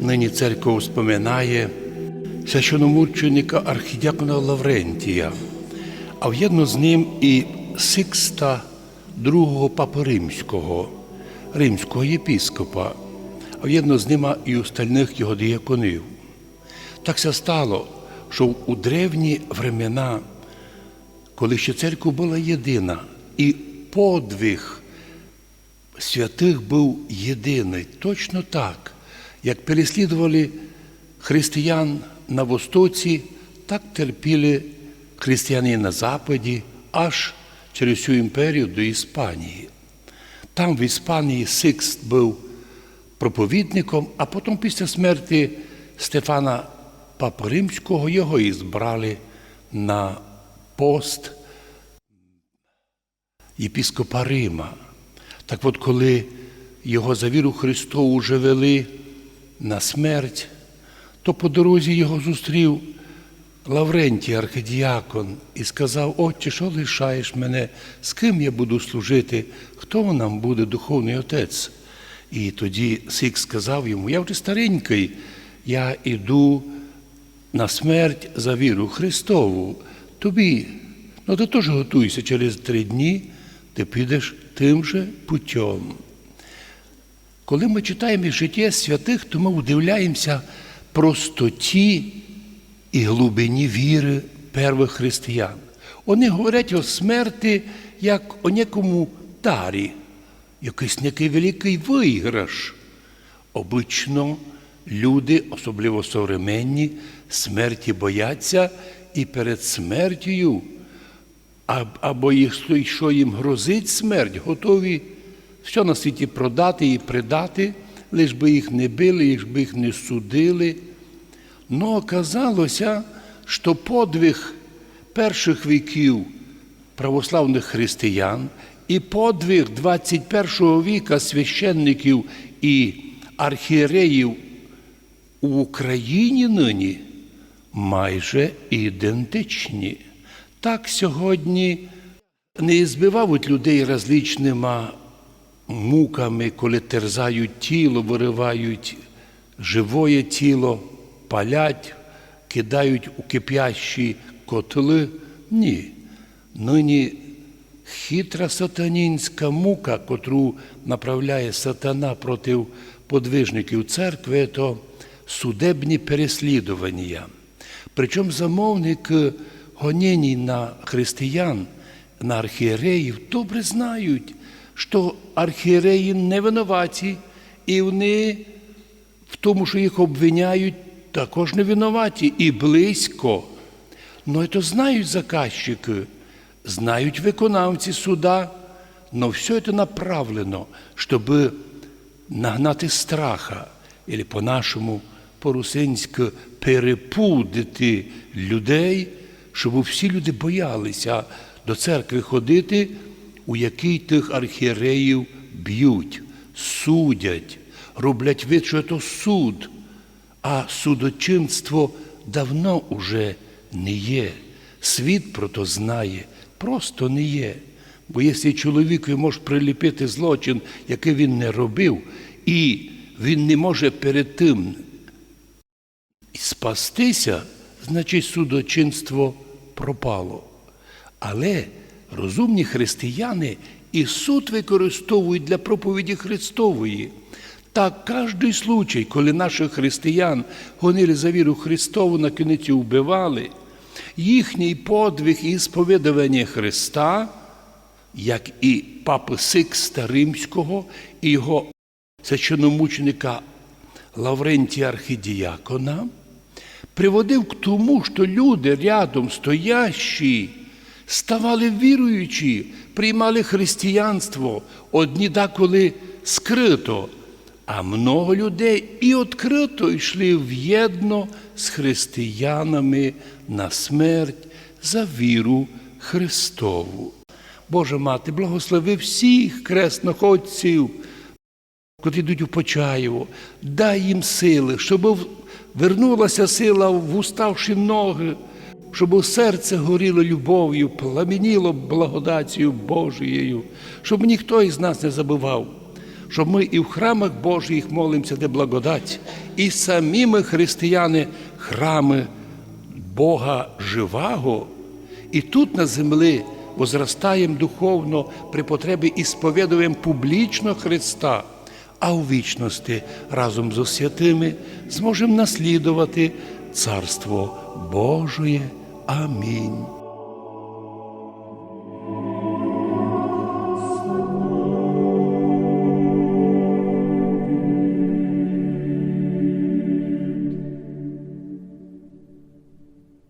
Нині церква вспоминає священомученика архідіакона Лаврентія, а в'єдно з ним і Сикста другого папи римського, римського єпіскопа, а в'єдно з ними і остальних його діяконів. Так се стало, що у древні времена, коли ще церква була єдина, і подвиг святих був єдиний, точно так, як переслідували християн на Востоці, так терпіли християни на Западі, аж через всю імперію до Іспанії. Там в Іспанії Сикст був проповідником, а потім після смерті Стефана Папи Римського його і збрали на пост єпіскопа Рима. Так от, коли його за віру Христову вже вели на смерть, то по дорозі його зустрів Лаврентій архидіакон і сказав: Отче, що лишаєш мене, з ким я буду служити, хто нам буде духовний отець? І тоді Сик сказав йому: Я вже старенький, я іду на смерть за віру Христову. Тобі, ну ти теж готуйся через три дні, ти підеш тим же путем. Коли ми читаємо життя святих, то ми удивляємося простоті і глибині віри перших християн. Вони говорять о смерті як о некому дарі, якийсь некий великий виграш. Обично люди, особливо современні, смерті бояться і перед смертю, або їх, що їм грозить смерть, готові все на світі продати і придати, лиш би їх не били, лиш би їх не судили. Но оказалося, що подвиг перших віків православних християн і подвиг 21 віка священників і архієреїв у Україні нині майже ідентичні. Так сьогодні не збивають людей различними муками, коли терзають тіло, виривають живоє тіло, палять, кидають у кип'ящі котли. Ні. Нині хитра сатанінська мука, котру направляє сатана проти подвижників церкви, то судебні переслідування. Причому замовник гонінь на християн, на архієреїв добре знають, що архієреї не винуваті, і вони в тому, що їх обвиняють, також не винуваті і близько. Ну, це знають заказчики, знають виконавці суда, но все це направлено, щоб нагнати страха, або по-нашому, по-русинськи, перепудити людей, щоб всі люди боялися до церкви ходити, у якій тих архієреїв б'ють, судять, роблять вид, що це суд, а судочинство давно уже не є. Світ про то знає, просто не є. Бо якщо чоловікові може приліпити злочин, який він не робив, і він не може перед тим спастися, значить судочинство пропало. Але розумні християни і суд використовують для проповіді Христової. Так, кожний случай, коли наших християн гонили за віру Христову, на кінець вбивали, їхній подвиг і сповідування Христа, як і папи Сикста Римського і його священомученика Лаврентія Архидіякона, приводив к тому, що люди рядом стоящі ставали віруючі, приймали християнство, одні деколи скрито, а много людей і відкрито йшли в'єдно з християнами на смерть за віру Христову. Боже мати, благослови всіх кресноходців, котрі йдуть у Почаєво, дай їм сили, щоб вернулася сила в уставші ноги, щоб серце горіло любов'ю, пламеніло благодаттю Божією, щоб ніхто із нас не забував, щоб ми і в храмах Божих молимося, де благодать, і самі ми, християни, храми Бога живого, і тут на землі возростаємо духовно при потребі і сповідуємо публічно Христа, а у вічності разом з святими зможемо наслідувати Царство Божоє. Amém.